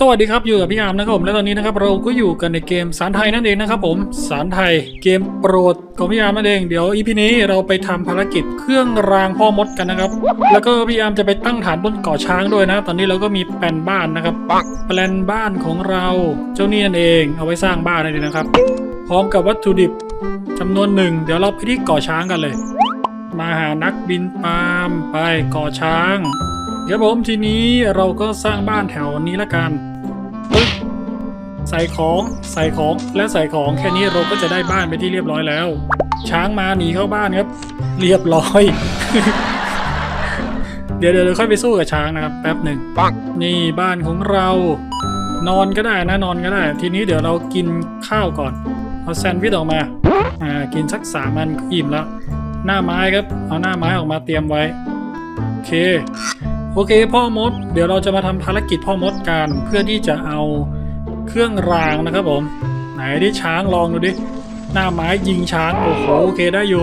สวัสดีครับ อยู่กับพี่อามนะครับผมและตอนนี้นะครับเราก็อยู่กันในเกมสารไทยนั่นเองนะครับผมสารไทยเกมโปรดของพี่อามนั่นเองเดี๋ยวอีพีนี้เราไปทำภารกิจเครื่องรางพ่อมดกันนะครับ แล้วก็พี่อามจะไปตั้งฐานบนเกาะช้างด้วยนะ ตอนนี้เราก็มีแปลนบ้านนะครับแปลนบ้านของเราเจ้านี่นั่นเองเอาไว้สร้างบ้านนั่นเองนะครับ พร้อมกับวัตถุดิบจำนวนหนึ่งเดี๋ยวเราไปที่เกาะช้างกันเลย มาหานักบินปาล์มไปเกาะช้างเดี๋ยวผมทีนี้เราก็สร้างบ้านแถวนี้ละกัน ใส่ของใส่ของและใส่ของแค่นี้เราก็จะได้บ้านไปที่เรียบร้อยแล้ว ช้างมาหนีเข้าบ้านครับ เรียบร้อย เดี๋ยวเดี๋ยวเดี๋ยวค่อยไปสู้กับช้างนะครับ แป๊บหนึ่งนี่บ้านของเรา นอนก็ได้นะนอนก็ได้ ทีนี้เดี๋ยวเรากินข้าวก่อนเอาแซนด์วิชออกมาอ่ากินสักสามอันก็อิ่มแล้ว หน้าไม้ครับ เอาหน้าไม้ออกมาเตรียมไว้โอเคโอเค พ่อมด เดี๋ยวเราจะมาทำภารกิจพ่อมดกันเพื่อที่จะเอา เครื่องรางนะครับผม ไหนดิช้างลองดูดิ หน้าไม้ยิงช้าง โอ้โหโอเคได้อยู่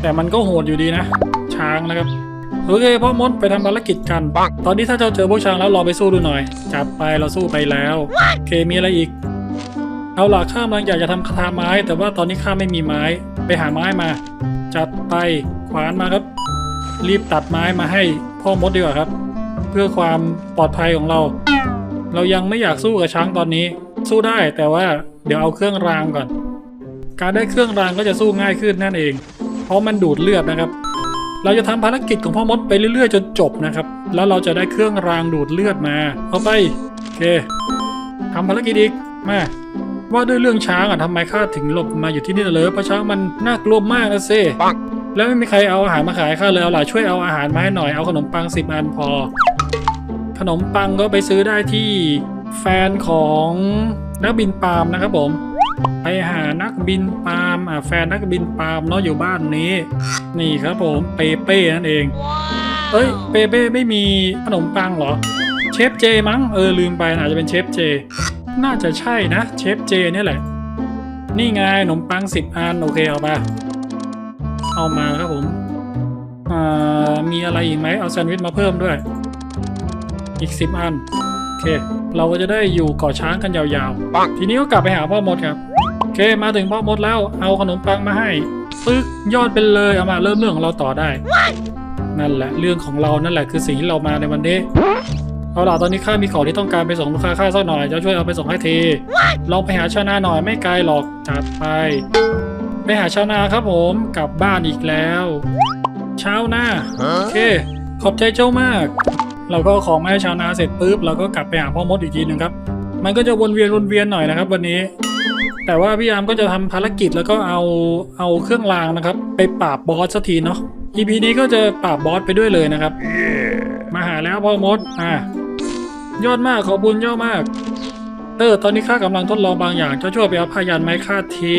แต่มันก็โหดอยู่ดีนะ ช้างนะครับ โอเคพ่อมดไปทำภารกิจกันตอนนี้ถ้าเจ้าเจอพวกช้างแล้วลองไปสู้ดูหน่อย จัดไปเราสู้ไปแล้วโอเคมีอะไรอีก เอาล่ะข้ากำลังอยากจะทำคาถาไม้ แต่ว่าตอนนี้ข้าไม่มีไม้ ไปหาไม้มา จัดไปขวานมาครับ รีบตัดไม้มาให้พ่อมดดีกว่าครับ เพื่อความปลอดภัยของเรา เรายังไม่อยากสู้กับช้างตอนนี้ สู้ได้แต่ว่าเดี๋ยวเอาเครื่องรางก่อน การได้เครื่องรางก็จะสู้ง่ายขึ้นนั่นเอง เพราะมันดูดเลือดนะครับ เราจะทำภารกิจของพ่อมดไปเรื่อยๆจนจบนะครับ แล้วเราจะได้เครื่องรางดูดเลือดมา เอาไปโอเคทำภารกิจอีกมาว่าด้วยเรื่องช้างอะทำไมข้าถึงหลบมาอยู่ที่นี่เลยเพราะช้างมันน่ากลัวมากนะเซ่แล้วไม่มีใครเอาอาหารมาขายข้าเลยเอาล่ะช่วยเอาอาหารมาให้หน่อยเอาขนมปังสิบอันพอ ขนมปังก็ไปซื้อได้ที่แฟนของนักบินปาล์มนะครับผม ไปหานักบินปาล์มอะแฟนนักบินปาล์มเนาะอยู่บ้านนี้ นี่ครับผมเปเป้นั่นเอง เอ้ยเปเป้ไม่มีขนมปังเหรอ เชฟเจมั้งเออลืมไปอาจจะเป็นเชฟเจ น่าจะใช่นะเชฟเจเนี่ยแหละ นี่ไงขนมปังสิบอันโอเคเอามาเอามาครับผมอ่ามีอะไรอีกไหมเอาแซนด์วิชมาเพิ่มด้วย อีกสิบอัน โอเค เราก็จะได้อยู่เกาะช้างกันยาวๆ ทีนี้ก็กลับไปหาพ่อมดครับ โอเค มาถึงพ่อมดแล้ว เอาขนมปังมาให้ ปึ๊ก ยอดเป็นเลย เอามาเริ่มเรื่องของเราต่อได้ นั่นแหละ เรื่องของเรา นั่นแหละคือสิ่งที่เรามาในวันนี้เอาล่ะตอนนี้ข้ามีของที่ต้องการไปส่งลูกค้าข้าสักหน่อยจะช่วยเอาไปส่งให้ที ลองไปหาชาวนาหน่อยไม่ไกลหรอกจัดไป ไปหาชาวนาครับผมกลับบ้านอีกแล้วชาวนาโอเค ขอบใจเจ้ามาก เราก็ของมาให้ชาวนาเสร็จปุ๊บเราก็กลับไปหาพ่อมดอีกทีหนึ่งครับ มันก็จะวนเวียนวนเวียนหน่อยนะครับ วันนี้ แต่ว่าพี่ยามก็จะทำภารกิจแล้วก็เอาเอาเครื่องรางนะครับ ไปปราบบอสสักทีเนาะ EP นี้ก็จะปราบบอสไปด้วยเลยนะครับ มาหาแล้วพ่อมดอะยอดมากขอบคุณยอดมากเออตอนนี้ข้ากำลังทดลองบางอย่างจะช่วยไปเอาผ้ายันไม้คาดที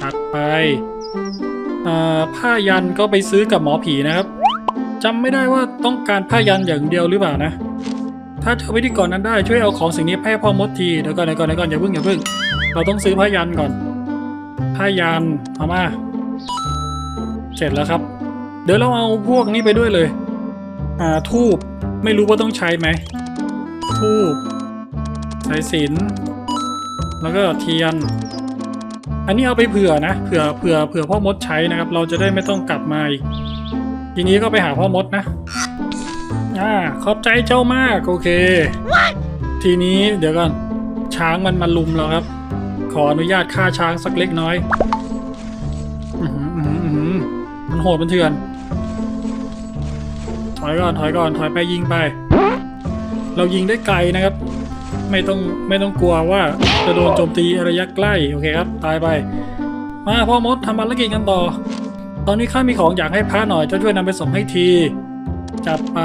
จัดไปอ่าผ้ายันก็ไปซื้อกับหมอผีนะครับ จำไม่ได้ว่าต้องการผ้ายันอย่างเดียวหรือเปล่านะ ถ้าเจอวิธีก่อนนั้นได้ช่วยเอาของสิ่งนี้ให้พ่อมดทีเดี๋ยวก่อนเดี๋ยวก่อนเดี๋ยวก่อนอย่าเพิ่งอย่าเพิ่ง เราต้องซื้อผ้ายันก่อน ผ้ายันเอามาเสร็จแล้วครับ เดี๋ยวเราเอาพวกนี้ไปด้วยเลย อ่าทูบไม่รู้ว่าต้องใช้ไหมทูบสายสินแล้วก็เทียน อันนี้เอาไปเผื่อนะเผื่อเผื่อเผื่อพ่อมดใช้นะครับ เราจะได้ไม่ต้องกลับมาอีก ทีนี้ก็ไปหาพ่อมดนะ อ่า ขอบใจเจ้ามาก โอเค ทีนี้เดี๋ยวก่อน ช้างมันมาลุมเราครับ ขออนุญาตฆ่าช้างสักเล็กน้อยอือหืออื้อหืออื้อหือมันโหดมันเถื่อน ถอยก่อน ถอยก่อน ถอยไปยิงไป เรายิงได้ไกลนะครับ ไม่ต้องไม่ต้องกลัวว่าจะโดนโจมตีระยะใกล้ โอเคครับ ตายไป มาพ่อมดทำภารกิจกันต่อ ตอนนี้ข้ามีของอยากให้พระหน่อยจะช่วยนำไปส่งให้ที จัดไป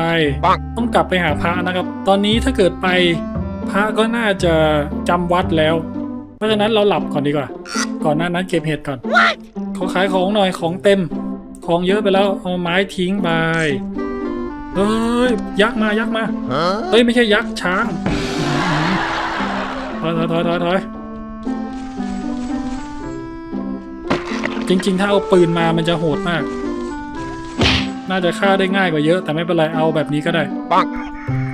ต้องกลับไปหาพระนะครับ ตอนนี้ถ้าเกิดไปพระก็น่าจะจำวัดแล้ว เพราะฉะนั้นเราหลับก่อนดีกว่า ก่อนหน้านั้นเก็บเห็ดก่อน ขอขายของหน่อยของเต็ม ของเยอะไปแล้วเอาไม้ทิ้งไปเอ้ยยักษ์มายักษ์มาเอ้ยไม่ใช่ยักษ์ช้างถอยถอยถอยถอย จริง ๆ ถ้าเอาปืนมามันจะโหดมาก น่าจะฆ่าได้ง่ายกว่าเยอะ แต่ไม่เป็นไรเอาแบบนี้ก็ได้ปัง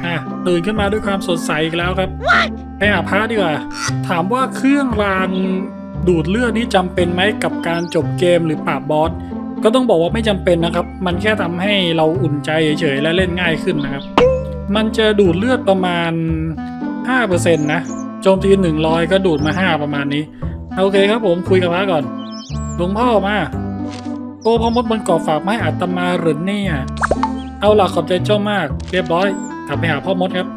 อะตื่นขึ้นมาด้วยความสดใสอีกแล้วครับไปหาพระดีกว่าถามว่าเครื่องรางดูดเลือดนี่จำเป็นไหมกับการจบเกมหรือปราบบอสก็ต้องบอกว่าไม่จำเป็นนะครับ มันแค่ทำให้เราอุ่นใจเฉยๆและเล่นง่ายขึ้นนะครับ มันจะดูดเลือดประมาณ 5%นะโจมตี 100 ก็ดูดมา 5 ประมาณนี้ โอเคครับผมคุยกับพระก่อน หลวงพ่อมาโอ้พ่อมดบนเกาะฝากไมาให้อาตมาหรือเนี่ย เอาล่ะขอบใจเจ้ามาก เรียบร้อยกลับไปหาพ่อมดครับ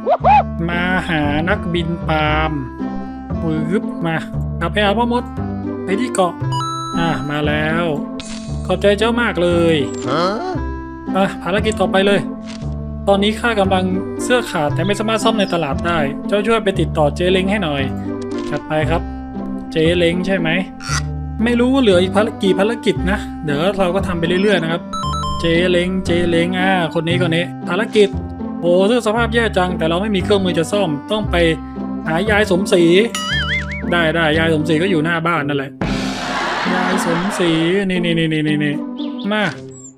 มาหานักบินปาล์มวืบมากลับไปหาพ่อมด ไปที่เกาะ อ่ามาแล้ว ขอบใจเจ้ามากเลยอะภารกิจต่อไปเลย ตอนนี้ข้ากำลังเสื้อขาดแต่ไม่สามารถซ่อมในตลาดได้ เจ้าช่วยไปติดต่อเจเล้งให้หน่อย จัดไปครับ เจเล้งใช่ไหม ไม่รู้ว่าเหลืออีกภารกี่ภารกิจนะ เดี๋ยวเราก็ทำไปเรื่อยๆนะครับ เจเล้งเจเล้งอ่าคนนี้คนนี้ ภารกิจโอ้เสื้อสภาพแย่จัง แต่เราไม่มีเครื่องมือจะซ่อม ต้องไปหายายสมศรี ได้ได้ยายสมศรีก็อยู่หน้าบ้านนั่นแหละ ยายสมศรีนี่นี่นี่นี่นี่นี่มา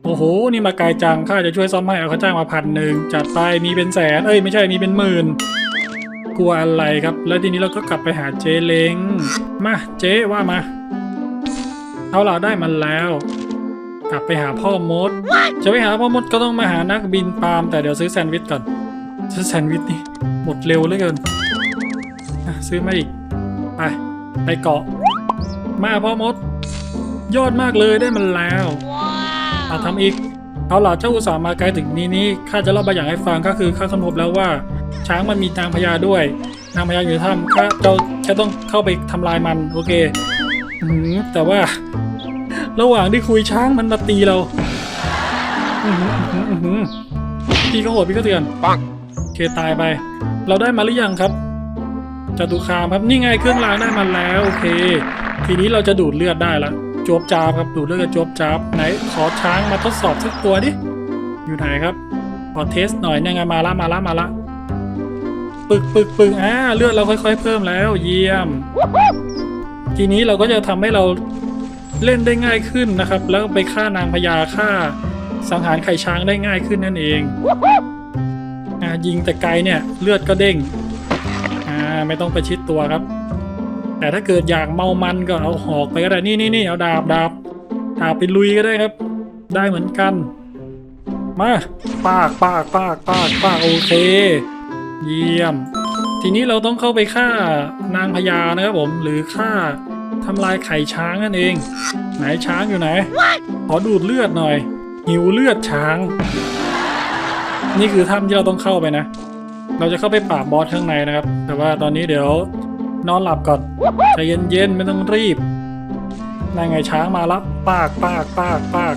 โอ้โห นี่มาไกลจัง ข้าจะช่วยซ่อมให้เอาเขาจ้างมาพันหนึ่งจัดไปมีเป็นแสน เอ้ยไม่ใช่มีเป็นหมื่น กลัวอะไรครับ แล้วทีนี้เราก็กลับไปหาเจเล้งมาเจว่ามา เอาล่ะได้มันแล้ว กลับไปหาพ่อมด จะไปหาพ่อมดก็ต้องมาหานักบินปาล์มแต่เดี๋ยวซื้อแซนด์วิชก่อน ซื้อแซนด์วิชนี่หมดเร็วเหลือเกินอะซื้อมาอีก ไป ไปเกาะ มาพ่อมด ยอดมากเลยได้มันแล้วเอาทำอีกเอาล่ะเจ้าอุตส่าห์มาไกลถึงนี้นี้ข้าจะเล่าบางอย่างให้ฟังก็คือข้าค้นพบแล้วว่า ช้างมันมีนางพญาด้วย นางพญาอยู่ในถ้ำข้าเราแค่ต้องเข้าไปทำลายมัน โอเคอืม แต่ว่า ระหว่างที่คุยช้างมันมาตีเราอื้อหืออื้อหืออื้อหือพี่ก็โหดพี่ก็เตือนปังโอเคตายไป เราได้มาหรือยังครับจตุคามครับนี่ไงเครื่องรางได้มาแล้วโอเค ทีนี้เราจะดูดเลือดได้ละจวบจาบครับดูดเลือดกับจวบจาบไหนขอช้างมาทดสอบสักตัวดิอยู่ไหนครับขอเทสหน่อยเนี่ยไงมาละมาละมาละปึกปึกปึกอ่าเลือดเราค่อย ๆ เพิ่มแล้ว เยี่ยม ทีนี้เราก็จะทำให้เราเล่นได้ง่ายขึ้นนะครับ แล้วไปฆ่านางพญาฆ่าสังหารไข่ช้างได้ง่ายขึ้นนั่นเองอ่ายิงแต่ไกลเนี่ยเลือดก็เด้งอ่าไม่ต้องประชิดตัวครับ แต่ถ้าเกิดอยากเมามันก็เอาหอกไปก็ได้นี่นี่นี่เอาดาบดาบดาบไปลุยก็ได้ครับ ได้เหมือนกัน มาปากปากปากปากปากโอเค เยี่ยม ทีนี้เราต้องเข้าไปฆ่านางพญานะครับผมหรือฆ่าทำลายไข่ช้างนั่นเอง ไหนช้างอยู่ไหน ขอดูดเลือดหน่อย หิวเลือดช้าง นี่คือถ้ำที่เราต้องเข้าไปนะ เราจะเข้าไปปราบบอสข้างในนะครับ แต่ว่าตอนนี้เดี๋ยวนอนหลับก่อนใจเย็นๆไม่ต้องรีบนั่นไงช้างมาละปากปากปากปาก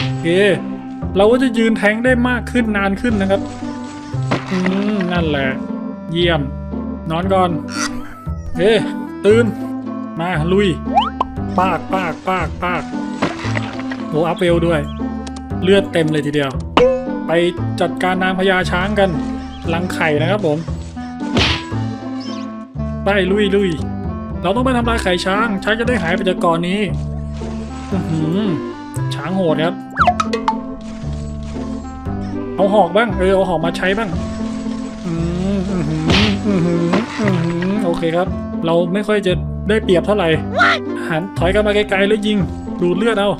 โอเคเราก็จะยืนแทงได้มากขึ้นนานขึ้นนะครับ อืม นั่นแหละ เยี่ยม นอนก่อน เอ้ตื่น มาลุย ปากปากปากปากโหอัพเวลด้วย เลือดเต็มเลยทีเดียว ไปจัดการนางพญาช้างกันลังไข่นะครับผมไปลุยลุยเราต้องไปทำลายไข่ช้างช้างจะได้หายไปจากเกอนนี้อื้อหือช้างโหดครับ เอาหอกบ้าง เออเอาหอกมาใช้บ้าง อืม อือหืออือหือโอเคครับ เราไม่ค่อยจะได้เปรียบเท่าไหร่ หันถอยกันมาไกลๆแล้วยิง ดูดเลือดเอา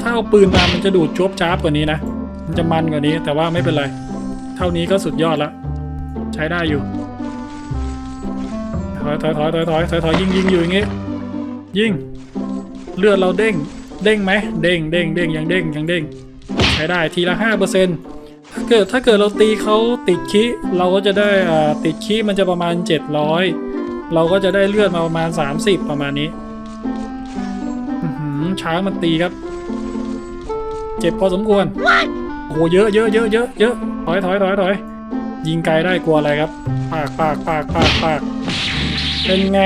ถ้าเอาปืนมามันจะดูดจวบจ้าบกว่านี้นะ มันจะมันกว่านี้ แต่ว่าไม่เป็นไร เท่านี้ก็สุดยอดละ ใช้ได้อยู่ ถอยถอยถอยถอยถอยถอยถอยยิงยิงอยู่อย่างงี้ ยิง เลือดเราเด้ง เด้งไหม เด้งเด้งเด้งยังเด้งยังเด้ง ใช้ได้ทีละห้าเปอร์เซ็นถ้า เกิดถ้าเกิดเราตีเขาติดคิเราก็จะได้อ่าติดคิมันจะประมาณ 700 เราก็จะได้เลือดมาประมาณ 30 ประมาณนี้อื้อหือช้างมันตีครับ เจ็บพอสมควรโอ้โหเยอะเยอะเยอะเยอะเยอะถอยถอยถอยถอยยิงไกลได้กลัวอะไรครับ ปากปากปากปากปากเป็นไง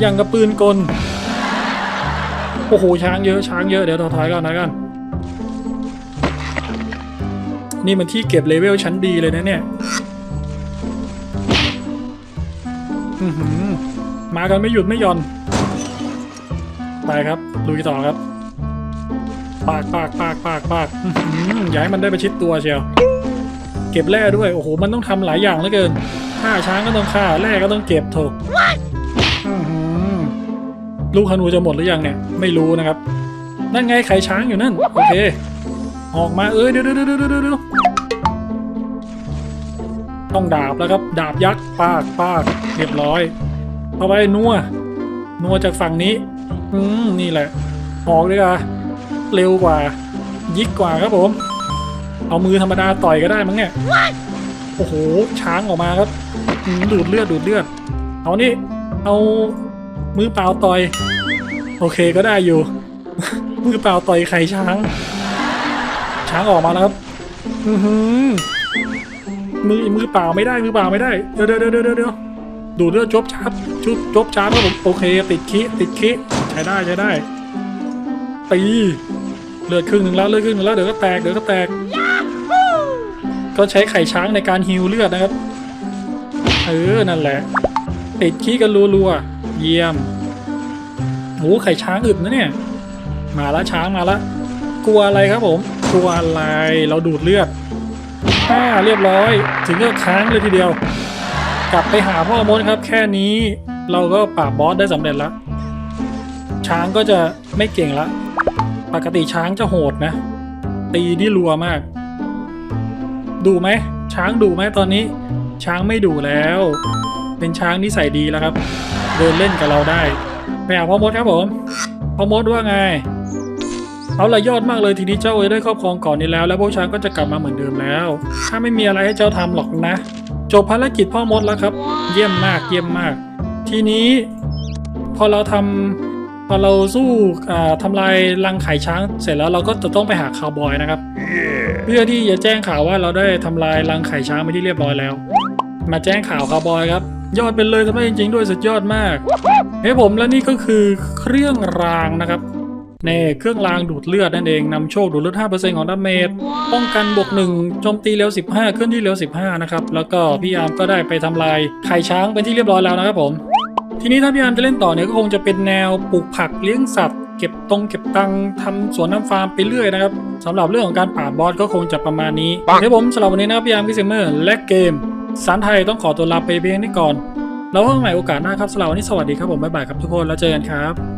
อย่างกับปืนกลโอ้โหช้างเยอะช้างเยอะเดี๋ยวถอยก่อนนะกัน นี่มันที่เก็บเลเวลชั้นดีเลยนะเนี่ยมากันไม่หยุดไม่หย่อน ไปครับลุยต่อครับ ปากปากปากปากปากอื้อหืออย่าให้มันได้ไปชิดตัวเชียว เก็บแร่ด้วย โอ้โห มันต้องทำหลายอย่างเหลือเกินฆ่าช้างก็ต้องฆ่าแร่ก็ต้องเก็บถอื้อหือลูกธนูจะหมดหรือยังเนี่ย ไม่รู้นะครับ นั่นไงไข่ช้างอยู่นั่น โอเค ออกมาเอ้ยเดี๋ยวเดี๋ยวเดี๋ยวเดี๋ยวเดี๋ยวต้องดาบแล้วครับ ดาบยักษ์ปากปากเรียบร้อยเอาไปนัวนัวจากฝั่งนี้ อืมนี่แหละ ออกเลยอะเร็วกว่า ยิกกว่าครับผม เอามือธรรมดาต่อยก็ได้มั้งเนี่ยโอ้โหช้างออกมาครับดูดเลือดดูดเลือดเอานี่เอามือเปล่าต่อย โอเคก็ได้อยู่ มือเปล่าต่อยไข่ช้าง ช้างออกมาแล้วครับ อือหือมือมือเปล่าไม่ได้มือเปล่าไม่ได้ เดี๋ยวเดี๋ยวเดี๋ยวเดี๋ยวเดี๋ยวดูดเลือดจบชาร์ปชุดจบชาร์ปครับผมโอเค ติดคิติดคิใช้ได้ใช้ได้ตีเลือดครึ่งหนึ่งแล้วเลือดครึ่งหนึ่งแล้วเดี๋ยวก็แตกเดี๋ยวก็แตก ก็ใช้ไข่ช้างในการฮิวเลือดนะครับ เออนั่นแหละ ติดขี้กันรัวๆเยี่ยมโหไข่ช้างอึดนะเนี่ย มาล้วช้างมาล้วกลัวอะไรครับผม กลัวอะไรเราดูดเลือดอ่าเรียบร้อย ถึงก็ค้างเลยทีเดียว กลับไปหาพ่อมดครับ แค่นี้เราก็ปราบบอสได้สำเร็จแล้ว ช้างก็จะไม่เก่งละ ปกติช้างจะโหดนะ ตีนี่รัวมาก ดูไหม ช้างดูไหมตอนนี้ ช้างไม่ดูแล้ว เป็นช้างนิสัยดีแล้วครับ เดินเล่นกับเราได้ไปหาพ่อมดครับผมพ่อมดว่าไง เอาละยอดมากเลยทีนี้เจ้าเอยได้ครอบครองก่อนนี้แล้ว แล้วพวกช้างก็จะกลับมาเหมือนเดิมแล้วถ้าไม่มีอะไรให้เจ้าทำหรอกนะ จบภารกิจพ่อมดแล้วครับ เยี่ยมมากเยี่ยมมาก ทีนี้ พอเราทำพอเราสู้อ่ทำลายรังไข่ช้างเสร็จแล้วเราก็จะต้องไปหาคาวบอยนะครับ เพื่อที่จะแจ้งข่าวว่าเราได้ทำลายรังไข่ช้างไปที่เรียบร้อยแล้ว มาแจ้งข่าวคาวบอยครับ ยอดเป็นเลยทำได้จริงๆด้วยสุดยอดมากเฮ้ยผมและนี่ก็คือเครื่องรางนะครับ นี่เครื่องรางดูดเลือดนั่นเองนำโชคดูดเลือด 5%ของดาเมจป้องกันบวก1โจมตีเร็ว 15 เคลื่อนที่เร็ว 15 นะครับ แล้วก็พี่อาร์มก็ได้ไปทำลายไข่ช้างเป็นที่เรียบร้อยแล้วนะครับผมทีนี้ถ้าพี่อาร์มจะเล่นต่อเนี่ยก็คงจะเป็นแนวปลูกผักเลี้ยงสัตว์เก็บตรงเก็บตังทำสวนน้ำฟาร์มไปเรื่อยนะครับสำหรับเรื่องของการปราบบอสก็คงจะประมาณนี้เดี๋ยวผมสำหรับวันนี้นะครับพี่อาร์มกิเซเมอร์และเกมสารไทยต้องขอตัวลาไปเพียงนี้ก่อน แล้วพบกันใหม่โอกาสหน้าครับสำหรับวันนี้สวัสดีครับผมบ๊ายบายครับทุกคนแล้วเจอกันครับ